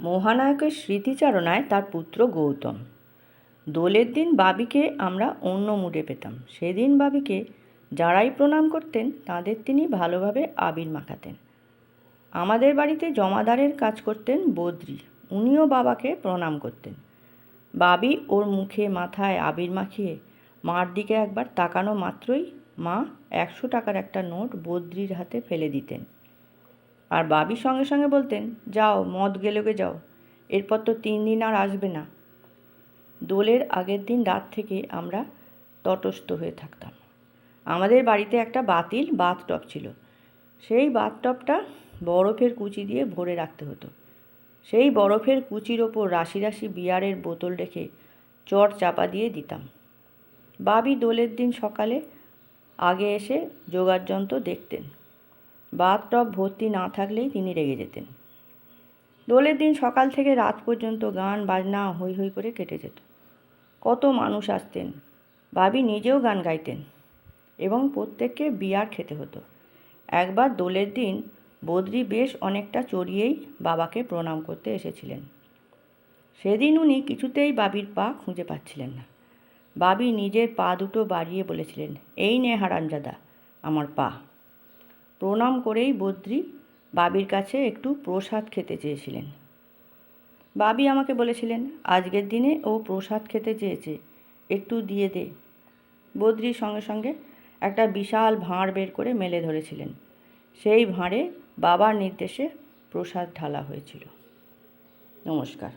মহানায়কের স্মৃতিচারণায় তার পুত্র গৌতম। দোলের দিন বাবিকে আমরা অন্য মুডে পেতাম। সেদিন বাবিকে যারাই প্রণাম করতেন, তাদের তিনি ভালোভাবে আবির মাখাতেন। আমাদের বাড়িতে জমাদারের কাজ করতেন বদ্রি। উনিও বাবাকে প্রণাম করতেন। বাবি ওর মুখে মাথায় আবির মাখিয়ে মার দিকে একবার তাকানো মাত্রই মা একশো টাকার একটা নোট বদ্রির হাতে ফেলে দিতেন। আর বাবি সঙ্গে সঙ্গে বলতেন, যাও, মদ গেলোকে যাও। এরপর তো তিন দিন আর আসবে না। দোলের আগের দিন রাত থেকে আমরা তটস্থ হয়ে থাকতাম। আমাদের বাড়িতে একটা বাতিল বাথটব ছিল। সেই বাথটবটা বরফের কুচি দিয়ে ভরে রাখতে হতো। সেই বরফের কুচির ওপর রাশি রাশি বিয়ারের বোতল রেখে চট চাপা দিয়ে দিতাম। বাবি দোলের দিন সকালে আগে এসে যোগার যন্ত্র দেখতেন। বাথটব ভর্তি না থাকলেই তিনি রেগে যেতেন। দোলের দিন সকাল থেকে রাত পর্যন্ত গান, বাজনা হৈ হৈ করে কেটে যেত। কত মানুষ আসতেন বাবি নিজেও গান গাইতেন এবং প্রত্যেককে বিয়ার খেতে হতো। একবার দোলের দিন বদ্রি বেশ অনেকটা চড়িয়েই বাবাকে প্রণাম করতে এসেছিলেন। সেদিন উনি কিছুতেই বাবির পা খুঁজে পাচ্ছিলেন না। বাবি নিজের পা দুটো বাড়িয়ে বলেছিলেন, এই নে হারামজাদা, আমার পা। প্রণাম করেই বদ্রি বাবির কাছে একটু প্রসাদ খেতে চেয়েছিলেন। বাবি আমাকে বলেছিলেন, আজকের দিনে ও প্রসাদ খেতে চেয়েছে, একটু দিয়ে দে। বদ্রির সঙ্গে সঙ্গে একটা বিশাল ভাঁড় বের করে মেলে ধরেছিলেন। সেই ভাঁড়ে বাবার নির্দেশে প্রসাদ ঢালা হয়েছিল। নমস্কার।